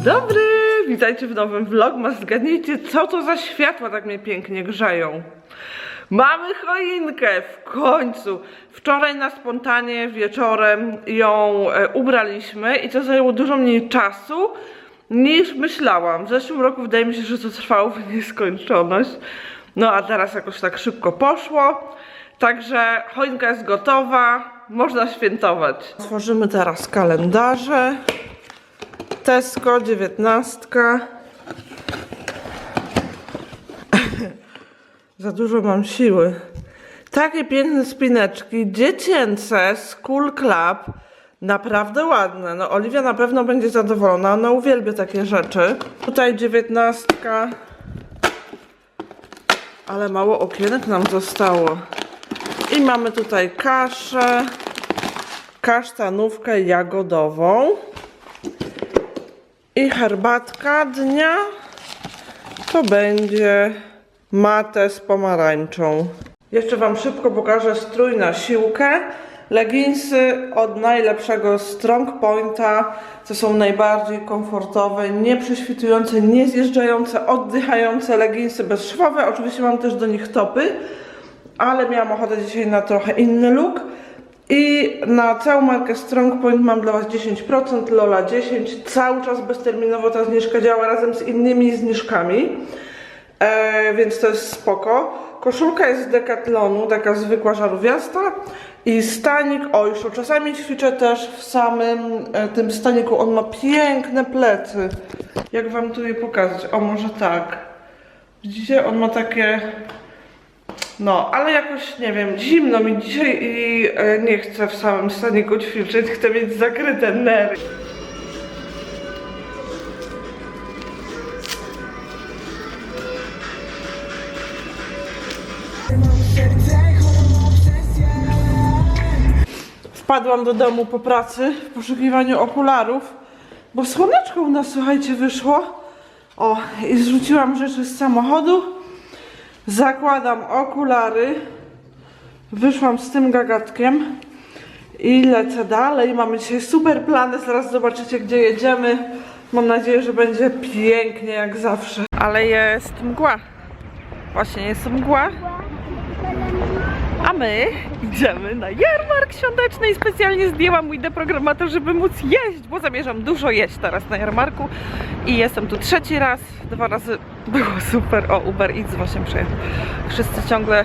Dzień dobry, witajcie w nowym vlogmas. Zgadnijcie, co to za światła tak mnie pięknie grzeją. Mamy choinkę w końcu. Wczoraj na spontanie wieczorem ją e, ubraliśmy i to zajęło dużo mniej czasu niż myślałam. W zeszłym roku wydaje mi się, że to trwało w nieskończoność. No a teraz jakoś tak szybko poszło. Także choinka jest gotowa, można świętować. Tworzymy teraz kalendarze. Tesco 19. Za dużo mam siły. Takie piękne spineczki, dziecięce, School Club. Naprawdę ładne. No, Oliwia na pewno będzie zadowolona. Ona uwielbia takie rzeczy. Tutaj dziewiętnastka. Ale mało okienek nam zostało. I mamy tutaj kaszę, kasztanówkę jagodową. I herbatka dnia to będzie matę z pomarańczą. Jeszcze Wam szybko pokażę strój na siłkę. Leginsy od najlepszego Strong Pointa, co są najbardziej komfortowe, nieprześwitujące, niezjeżdżające, oddychające leginsy bezszwowe. Oczywiście mam też do nich topy, ale miałam ochotę dzisiaj na trochę inny look. I na całą markę Strong Point mam dla Was 10%, Lola 10. Cały czas bezterminowo ta zniżka działa razem z innymi zniżkami, e, więc to jest spoko. Koszulka jest z Decathlonu, taka zwykła żarówiasta i stanik, o już czasami ćwiczę też w samym e, tym staniku, on ma piękne plecy. Jak Wam tu je pokazać? O może tak. Widzicie, on ma takie no, ale jakoś nie wiem, zimno mi dzisiaj i e, nie chcę w samym staniku ćwiczyć, chcę mieć zakryte nerwy. Wpadłam do domu po pracy w poszukiwaniu okularów, bo słoneczko u nas, słuchajcie, wyszło. O, i zrzuciłam rzeczy z samochodu. Zakładam okulary. Wyszłam z tym gagatkiem i lecę dalej. Mamy dzisiaj super plany, zaraz zobaczycie gdzie jedziemy. Mam nadzieję, że będzie pięknie jak zawsze. Ale jest mgła. Właśnie jest mgła. My idziemy na jarmark świąteczny i specjalnie zdjęłam mój deprogramator, żeby móc jeść, bo zamierzam dużo jeść teraz na jarmarku i jestem tu trzeci raz, dwa razy było super, o Uber Eats właśnie przyjechał. Wszyscy ciągle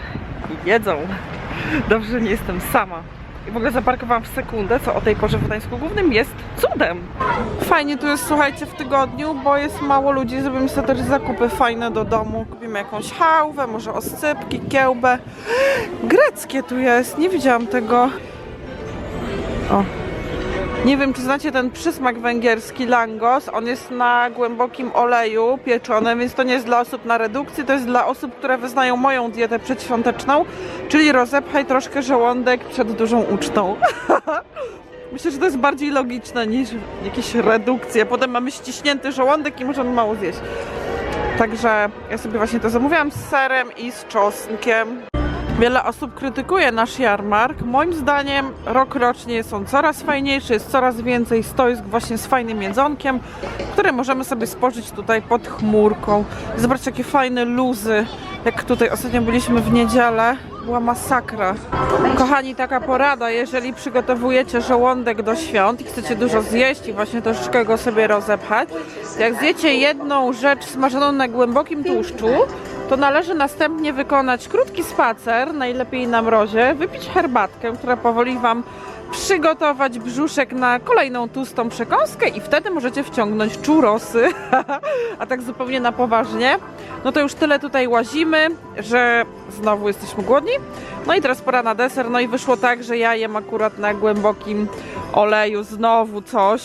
jedzą, dobrze nie jestem sama. I w ogóle zaparkowałam w sekundę, co o tej porze w Gdańsku Głównym jest cudem. Fajnie tu jest, słuchajcie, w tygodniu, bo jest mało ludzi. Zrobimy sobie też zakupy fajne do domu. Kupimy jakąś chałwę, może oscypki, kiełbę. Greckie tu jest, nie widziałam tego. O. Nie wiem, czy znacie ten przysmak węgierski langos. On jest na głębokim oleju pieczony, więc to nie jest dla osób na redukcji, to jest dla osób, które wyznają moją dietę przedświąteczną, czyli rozepchaj troszkę żołądek przed dużą ucztą. Myślę, że to jest bardziej logiczne niż jakieś redukcje. Potem mamy ściśnięty żołądek i możemy mało zjeść. Także ja sobie właśnie to zamówiłam z serem i z czosnkiem. Wiele osób krytykuje nasz jarmark. Moim zdaniem rok rocznie on coraz fajniejszy, jest coraz więcej stoisk właśnie z fajnym jedzonkiem, które możemy sobie spożyć tutaj pod chmurką. Zobaczcie jakie fajne luzy. Jak tutaj ostatnio byliśmy w niedzielę, była masakra. Kochani, taka porada, jeżeli przygotowujecie żołądek do świąt i chcecie dużo zjeść i właśnie troszeczkę go sobie rozepchać, jak zjecie jedną rzecz smażoną na głębokim tłuszczu, to należy następnie wykonać krótki spacer, najlepiej na mrozie, wypić herbatkę, która powoli Wam przygotować brzuszek na kolejną tłustą przekąskę i wtedy możecie wciągnąć czurosy. A tak zupełnie na poważnie. No to już tyle tutaj łazimy, że znowu jesteśmy głodni. No i teraz pora na deser. No i wyszło tak, że ja jem akurat na głębokim oleju znowu coś.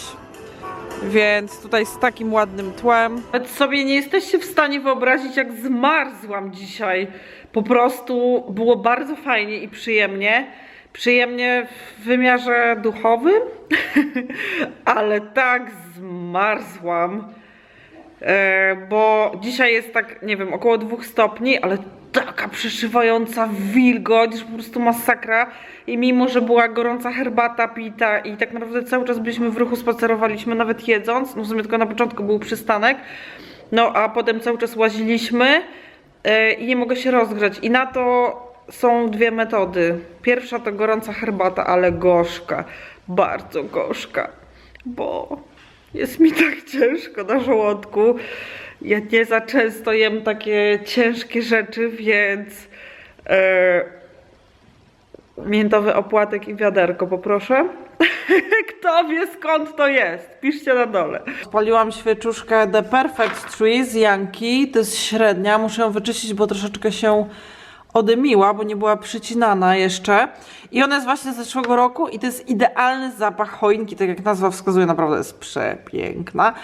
Więc tutaj z takim ładnym tłem. Nawet sobie nie jesteście w stanie wyobrazić, jak zmarzłam dzisiaj. Po prostu było bardzo fajnie i przyjemnie. Przyjemnie w wymiarze duchowym, ale tak zmarzłam. E, bo dzisiaj jest tak, nie wiem, około dwóch stopni, ale taka przeszywająca wilgoć, po prostu masakra. I mimo, że była gorąca herbata pita i tak naprawdę cały czas byliśmy w ruchu, spacerowaliśmy, nawet jedząc, no w sumie tylko na początku był przystanek, no a potem cały czas łaziliśmy e, i nie mogę się rozgrzać. I na to są dwie metody. Pierwsza to gorąca herbata, ale gorzka, bardzo gorzka, bo jest mi tak ciężko na żołądku. Ja nie za często jem takie ciężkie rzeczy, więc e, miętowy opłatek i wiaderko poproszę. Kto wie skąd to jest? Piszcie na dole. Spaliłam świeczuszkę The Perfect Tree z Janki. To jest średnia. Muszę ją wyczyścić, bo troszeczkę się odymiła, bo nie była przycinana jeszcze. I ona jest właśnie z zeszłego roku i to jest idealny zapach choinki, tak jak nazwa wskazuje, naprawdę jest przepiękna.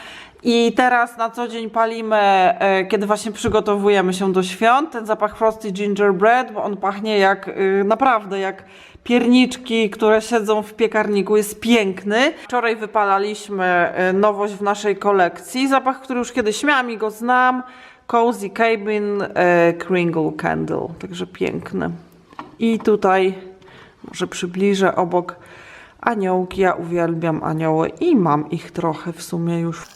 I teraz na co dzień palimy, e, kiedy właśnie przygotowujemy się do świąt, ten zapach Frosty Gingerbread, bo on pachnie jak, y, naprawdę jak pierniczki, które siedzą w piekarniku, jest piękny. Wczoraj wypalaliśmy y, nowość w naszej kolekcji, zapach, który już kiedyś miałam i go znam. Cozy Cabin e, Kringle Candle, także piękny. I tutaj może przybliżę obok aniołki. Ja uwielbiam anioły i mam ich trochę w sumie już.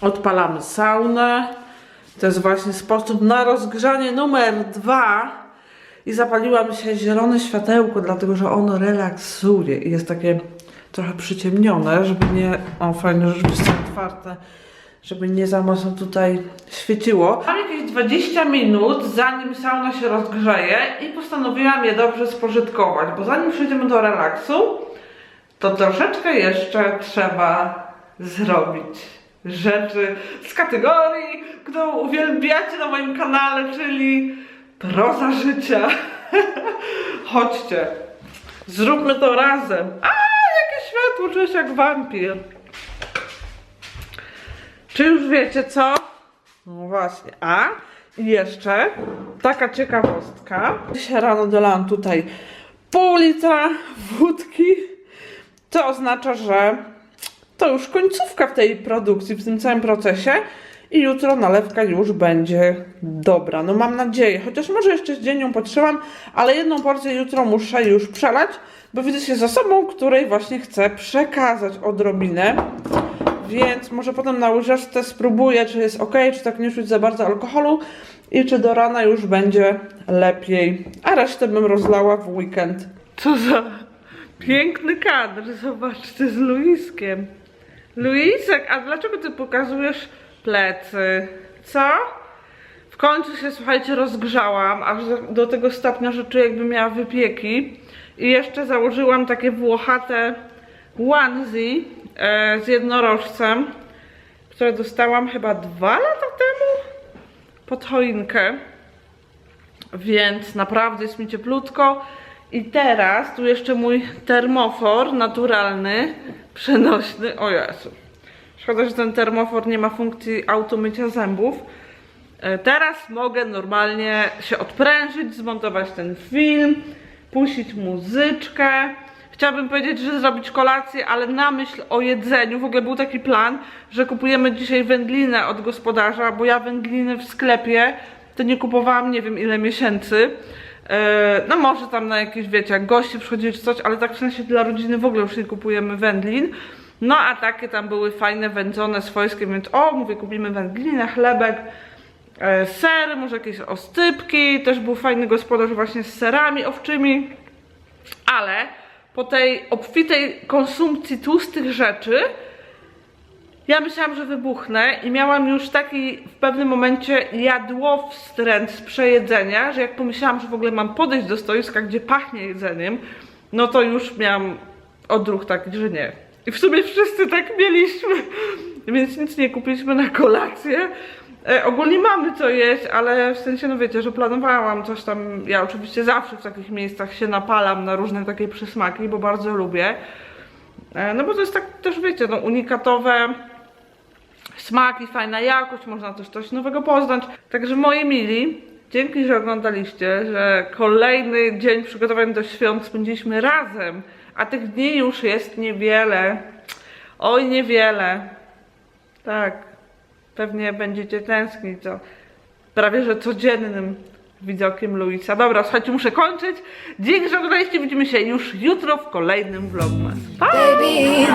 Odpalamy saunę. To jest właśnie sposób na rozgrzanie numer dwa. I zapaliłam się zielone światełko, dlatego że ono relaksuje i jest takie trochę przyciemnione, żeby nie. O, fajne, rzeczywiście otwarte, żeby nie za mocno tutaj świeciło. Mam jakieś 20 minut, zanim sauna się rozgrzeje, i postanowiłam je dobrze spożytkować, bo zanim przejdziemy do relaksu, to troszeczkę jeszcze trzeba zrobić rzeczy z kategorii, którą uwielbiacie na moim kanale, czyli proza życia. Chodźcie, zróbmy to razem. A, się jak wampir. Czy już wiecie co? No właśnie, a jeszcze taka ciekawostka. Dzisiaj rano dolałam tutaj pół litra wódki, co oznacza, że to już końcówka w tej produkcji, w tym całym procesie i jutro nalewka już będzie dobra. No mam nadzieję, chociaż może jeszcze z dzień ją potrzebam, ale jedną porcję jutro muszę już przelać, bo widzę się z osobą, której właśnie chcę przekazać odrobinę. Więc może potem na łyżeczce spróbuję, czy jest ok, czy tak nie czuć za bardzo alkoholu i czy do rana już będzie lepiej. A resztę bym rozlała w weekend. Co za piękny kadr, zobaczcie, z Luiskiem. Luisek, a dlaczego ty pokazujesz plecy? Co? W końcu się, słuchajcie, rozgrzałam, aż do- tego stopnia, że czuję jakby miała wypieki. I jeszcze założyłam takie włochate onesie e, z jednorożcem, które dostałam chyba dwa lata temu pod choinkę. Więc naprawdę jest mi cieplutko. I teraz tu jeszcze mój termofor naturalny, przenośny. O Jezu. Szkoda, że ten termofor nie ma funkcji automycia zębów. E, Teraz mogę normalnie się odprężyć, zmontować ten film, puścić muzyczkę. Chciałabym powiedzieć, że zrobić kolację, ale na myśl o jedzeniu, w ogóle był taki plan, że kupujemy dzisiaj wędlinę od gospodarza, bo ja wędliny w sklepie to nie kupowałam nie wiem ile miesięcy. E, No może tam na jakieś, wiecie, jak goście przychodzili czy coś, ale tak w sensie dla rodziny w ogóle już nie kupujemy wędlin. No a takie tam były fajne, wędzone swojskie, więc o, mówię, kupimy wędlinę, chlebek, e, sery, może jakieś ostypki, też był fajny gospodarz właśnie z serami owczymi, ale po tej obfitej konsumpcji tłustych rzeczy Ja myślałam, że wybuchnę i miałam już taki w pewnym momencie jadłowstręt z przejedzenia, że jak pomyślałam, że w ogóle mam podejść do stoiska, gdzie pachnie jedzeniem, no to już miałam odruch taki, że nie. I w sumie wszyscy tak mieliśmy, więc nic nie kupiliśmy na kolację. E, ogólnie mamy co jeść, ale w sensie, no wiecie, że planowałam coś tam. Ja oczywiście zawsze w takich miejscach się napalam na różne takie przysmaki, bo bardzo lubię. E, no bo to jest tak też, wiecie, no unikatowe smaki, fajna jakość, można też coś nowego poznać. Także moi mili, dzięki, że oglądaliście, że kolejny dzień przygotowań do świąt spędziliśmy razem, a tych dni już jest niewiele. Oj, niewiele. Tak, pewnie będziecie tęsknić za prawie że codziennym widokiem Luisa. Dobra, słuchajcie, muszę kończyć. Dzięki, że oglądaliście, widzimy się już jutro w kolejnym vlogmas. Pa! Baby,